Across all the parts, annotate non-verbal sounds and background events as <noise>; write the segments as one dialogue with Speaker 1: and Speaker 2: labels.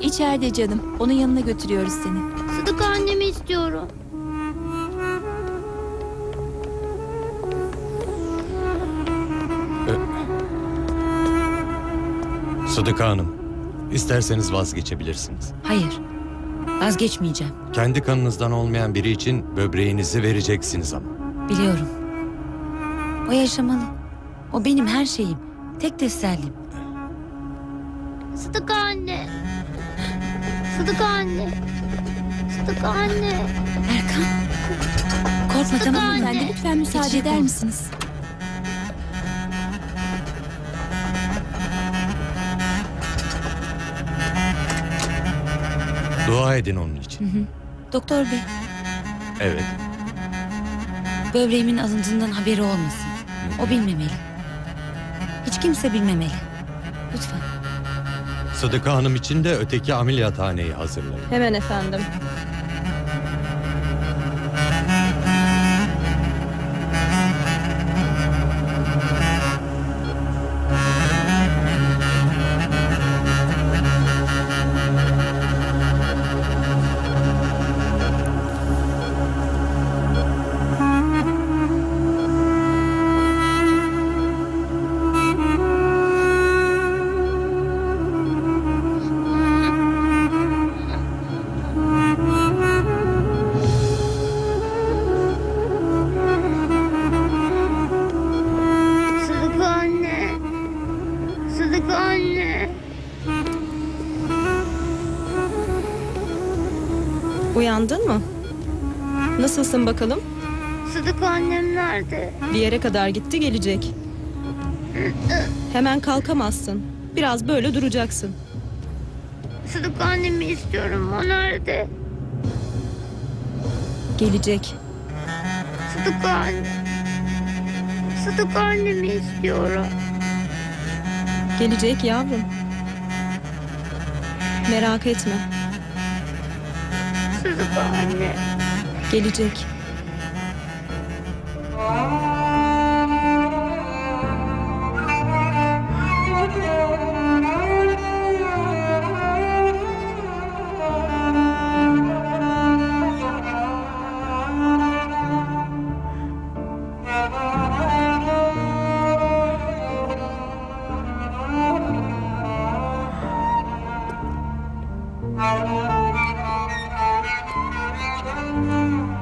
Speaker 1: İçeride canım. Onun yanına götürüyoruz seni.
Speaker 2: Sıdık annemi istiyorum.
Speaker 3: Sıdıka Hanım, isterseniz vazgeçebilirsiniz.
Speaker 4: Hayır. Vazgeçmeyeceğim.
Speaker 3: Kendi kanınızdan olmayan biri için böbreğinizi vereceksiniz ama.
Speaker 4: Biliyorum. O yaşamalı. O benim her şeyim. Tek tesellim.
Speaker 2: Sıdık anne. Sıdık anne. Sıdık anne.
Speaker 4: Erkan. Korkma tamam mı?
Speaker 2: anne.
Speaker 1: Efendim lütfen müsaade
Speaker 4: Geçecek
Speaker 1: eder misiniz?
Speaker 3: Dua edin onun için.
Speaker 4: Doktor bey,
Speaker 3: Evet.
Speaker 4: böbreğimin alındığından haberi olmasın. O bilmemeli. Hiç kimse bilmemeli. Lütfen.
Speaker 3: Sıdıka Hanım için de öteki ameliyathaneyi hazırlayın.
Speaker 5: Hemen efendim. Uyandın mı? Nasılsın bakalım?
Speaker 2: Sıdık annem nerede?
Speaker 5: Bir yere kadar gitti gelecek. Hemen kalkamazsın. Biraz böyle duracaksın.
Speaker 2: Sıdık annemi istiyorum. O nerede?
Speaker 5: Gelecek.
Speaker 2: Sıdık anne. Sıdık annemi istiyorum.
Speaker 5: Gelecek yavrum. Merak etme.
Speaker 2: Anne.
Speaker 5: Gelecek.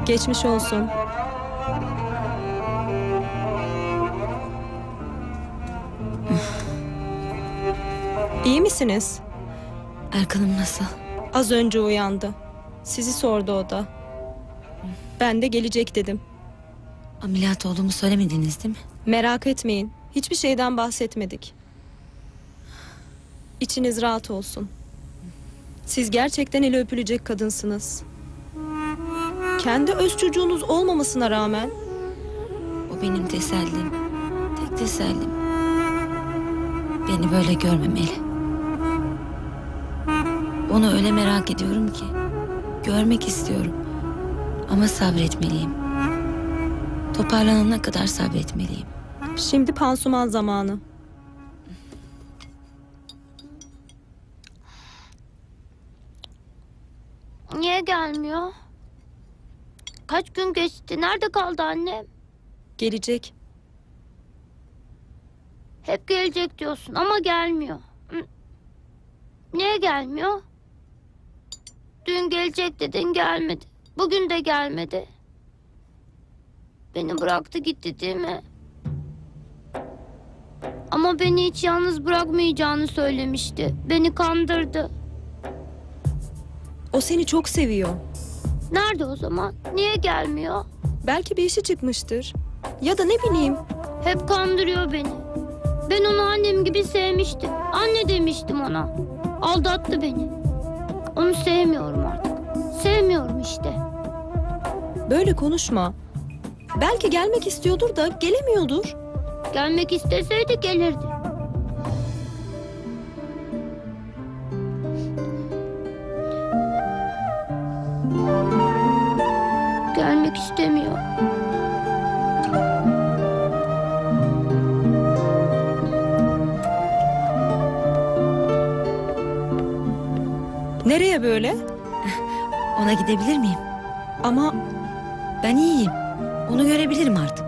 Speaker 5: Geçmiş olsun. İyi misiniz?
Speaker 4: Erkan'ım nasıl?
Speaker 5: Az önce uyandı. Sizi sordu o da. Ben de gelecek dedim.
Speaker 4: Ameliyat olduğumu söylemediniz değil mi?
Speaker 5: Merak etmeyin. Hiçbir şeyden bahsetmedik. İçiniz rahat olsun. Siz gerçekten eli öpülecek kadınsınız. Kendi öz çocuğunuz olmamasına rağmen
Speaker 4: O benim tesellim. Tek tesellim. Beni böyle görmemeli. Onu öyle merak ediyorum ki. Görmek istiyorum. Ama sabretmeliyim. Toparlanana kadar sabretmeliyim.
Speaker 5: şimdi pansuman zamanı.
Speaker 2: Niye gelmiyor? Kaç gün geçti? Nerede kaldı annem?
Speaker 5: Gelecek.
Speaker 2: Hep gelecek diyorsun ama gelmiyor. Niye gelmiyor? Dün gelecek dedin gelmedi. Bugün de gelmedi. Beni bıraktı gitti değil mi? Ama beni hiç yalnız bırakmayacağını söylemişti. Beni kandırdı.
Speaker 5: O seni çok seviyor.
Speaker 2: Nerede o zaman? Niye gelmiyor?
Speaker 5: Belki bir işi çıkmıştır. Ya da ne bileyim.
Speaker 2: Hep kandırıyor beni. Ben onu annem gibi sevmiştim. Anne demiştim ona. Aldattı beni. Onu sevmiyorum artık. Sevmiyorum işte.
Speaker 5: Böyle konuşma. Belki gelmek istiyordur da gelemiyordur.
Speaker 2: Gelmek isteseydi gelirdi.
Speaker 5: Nereye böyle?
Speaker 4: Ona gidebilir miyim?
Speaker 5: Ama
Speaker 4: Ben iyiyim. Onu görebilirim artık.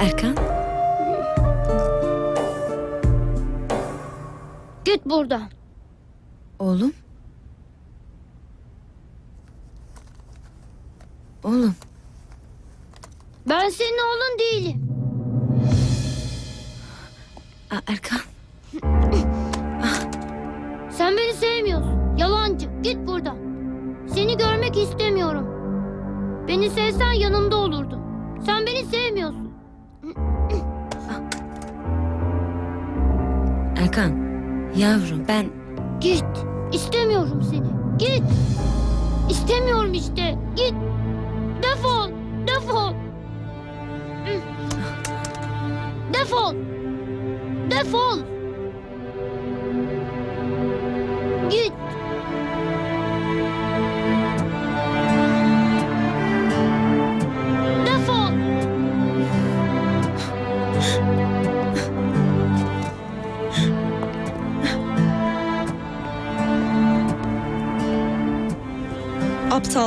Speaker 4: Erkan,
Speaker 2: Git buradan.
Speaker 4: oğlum. Oğlum,
Speaker 2: Ben senin oğlun değilim.
Speaker 4: Aa, Erkan. <clears throat>
Speaker 2: Sen beni sevmiyorsun. Yalancı. Git buradan. Seni görmek istemiyorum. Beni sevsen yanımda olurdun. Sen beni sevmiyorsun.
Speaker 4: Erkan, yavrum ben
Speaker 2: Git. İstemiyorum seni. Git. İstemiyorum işte. Git. Defol. Defol. Defol. Defol.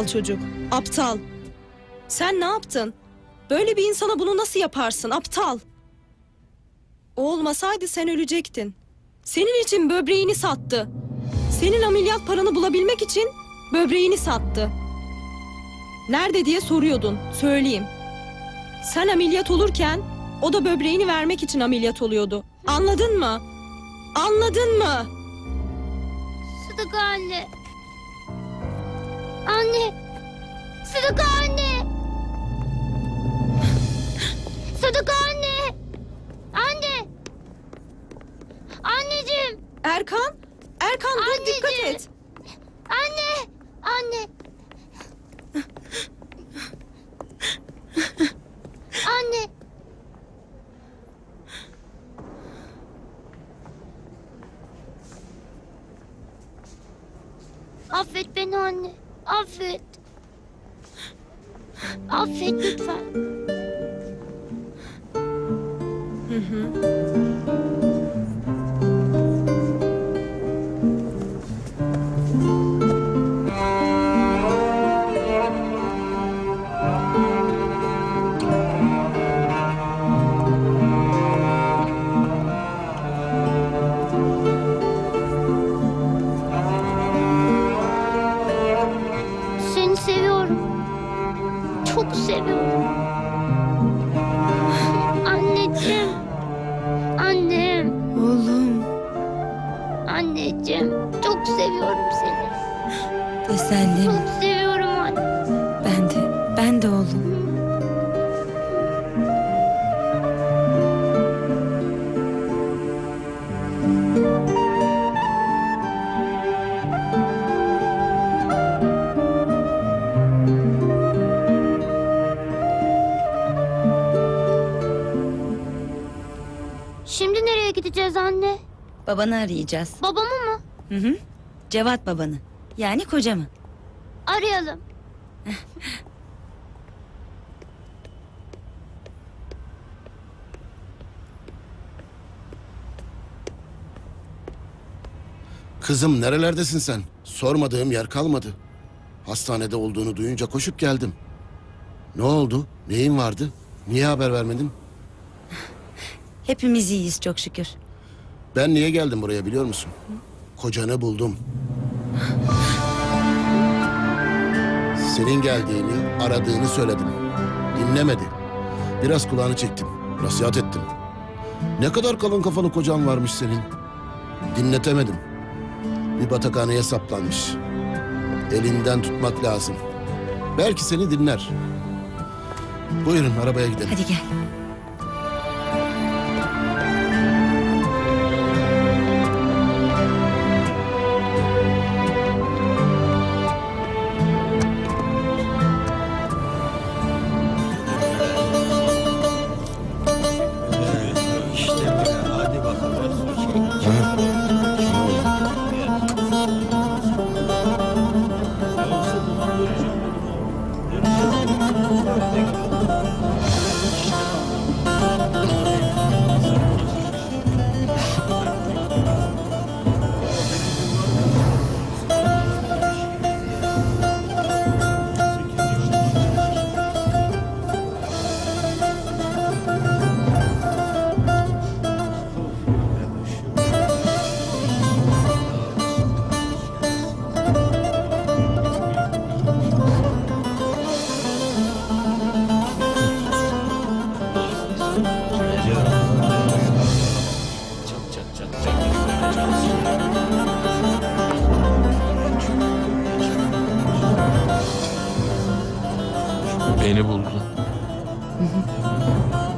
Speaker 5: Aptal çocuk. Aptal. Sen ne yaptın? Böyle bir insana bunu nasıl yaparsın? Aptal. O olmasaydı sen ölecektin. Senin için böbreğini sattı. Senin ameliyat paranı bulabilmek için böbreğini sattı. Nerede diye soruyordun. Söyleyeyim. Sen ameliyat olurken o da böbreğini vermek için ameliyat oluyordu. Anladın mı? Anladın mı?
Speaker 2: Sıdıka anne. Anne. Sıdıka anne. Sıdıka anne. Anne. Anneciğim.
Speaker 5: Erkan, Erkan dur dikkat
Speaker 2: Anneciğim.
Speaker 5: et.
Speaker 2: Anne. Anne. Anne. Seni seviyorum. Çok seviyorum. Anneciğim. Çok seviyorum seni.
Speaker 4: tesellim.
Speaker 2: Çok seviyorum anne.
Speaker 4: Ben de, ben de oğlum.
Speaker 2: Şimdi nereye gideceğiz anne?
Speaker 4: Babanı arayacağız.
Speaker 2: Babamı mı?
Speaker 4: Hı hı. Cevat babanı. Yani kocamı.
Speaker 2: Arayalım.
Speaker 6: Kızım nerelerdesin sen? Sormadığım yer kalmadı. Hastanede olduğunu duyunca koşup geldim. Ne oldu? Neyin vardı? Niye haber vermedin?
Speaker 4: Hepimiz iyiyiz çok şükür.
Speaker 6: Ben niye geldim buraya biliyor musun? Kocanı buldum. Senin geldiğini, aradığını söyledim. Dinlemedi. Biraz kulağını çektim. Nasihat ettim. Ne kadar kalın kafalı kocan varmış senin. Dinletemedim. Bir batakhaneye saplanmış. Elinden tutmak lazım. Belki seni dinler. Buyurun arabaya gidelim.
Speaker 4: Hadi gel.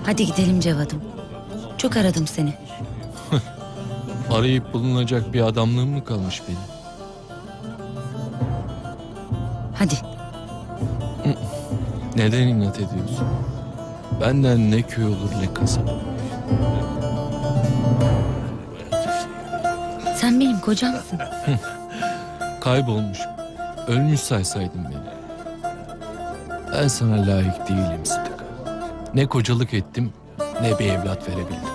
Speaker 4: Hadi gidelim Cevat'ım. Çok aradım seni. <laughs>
Speaker 7: Arayıp bulunacak bir adamlığım mı kalmış benim?
Speaker 4: Hadi. <laughs>
Speaker 7: Neden inat ediyorsun? Benden ne köy olur ne kasaba.
Speaker 4: Sen benim kocamsın. <laughs>
Speaker 7: Kaybolmuş, ölmüş saysaydın beni. Ben sana layık değilim Sıdıka. Ne kocalık ettim, ne bir evlat verebildim.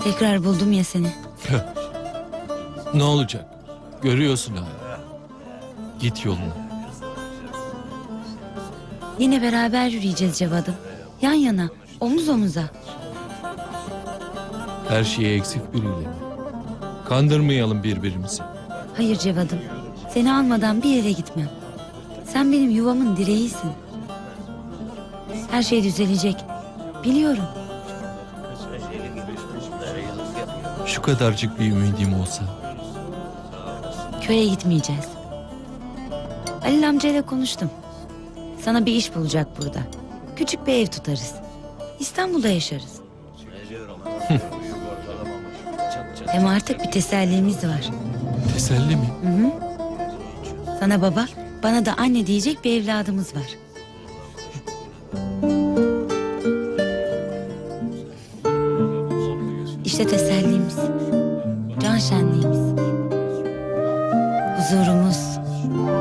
Speaker 4: Tekrar buldum ya seni. <laughs>
Speaker 7: Ne olacak? Görüyorsun hala. Git yoluna.
Speaker 4: Yine beraber yürüyeceğiz Cevat'ım. Yan yana, omuz omuza.
Speaker 7: Her şeyi eksik biriyle mi? Kandırmayalım birbirimizi.
Speaker 4: Hayır Cevat'ım. Seni almadan bir yere gitmem. Sen benim yuvamın direğisin. Her şey düzelecek. Biliyorum.
Speaker 7: Şu kadarcık bir ümidim olsa.
Speaker 4: Köye gitmeyeceğiz. Halil amcayla konuştum. Sana bir iş bulacak burada. Küçük bir ev tutarız. İstanbul'da yaşarız. <laughs> Hem artık bir tesellimiz var.
Speaker 7: Teselli mi?
Speaker 4: Hı hı. Sana baba, bana da anne diyecek bir evladımız var.
Speaker 6: Deus.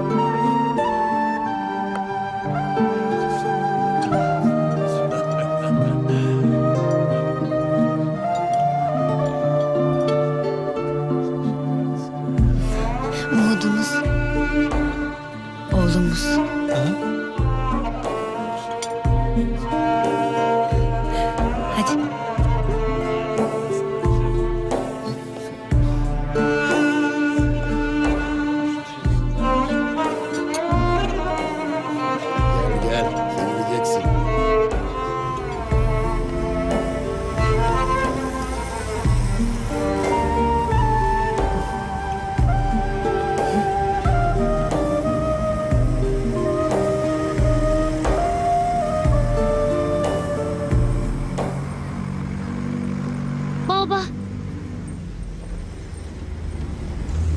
Speaker 2: Baba,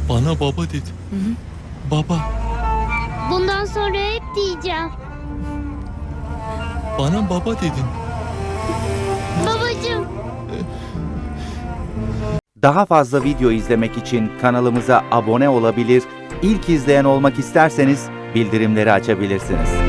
Speaker 7: Bana baba dedi. Baba,
Speaker 2: bundan sonra hep diyeceğim.
Speaker 7: bana baba dedin.
Speaker 2: Babacığım.
Speaker 8: Daha fazla video izlemek için kanalımıza abone olabilir, ilk izleyen olmak isterseniz bildirimleri açabilirsiniz.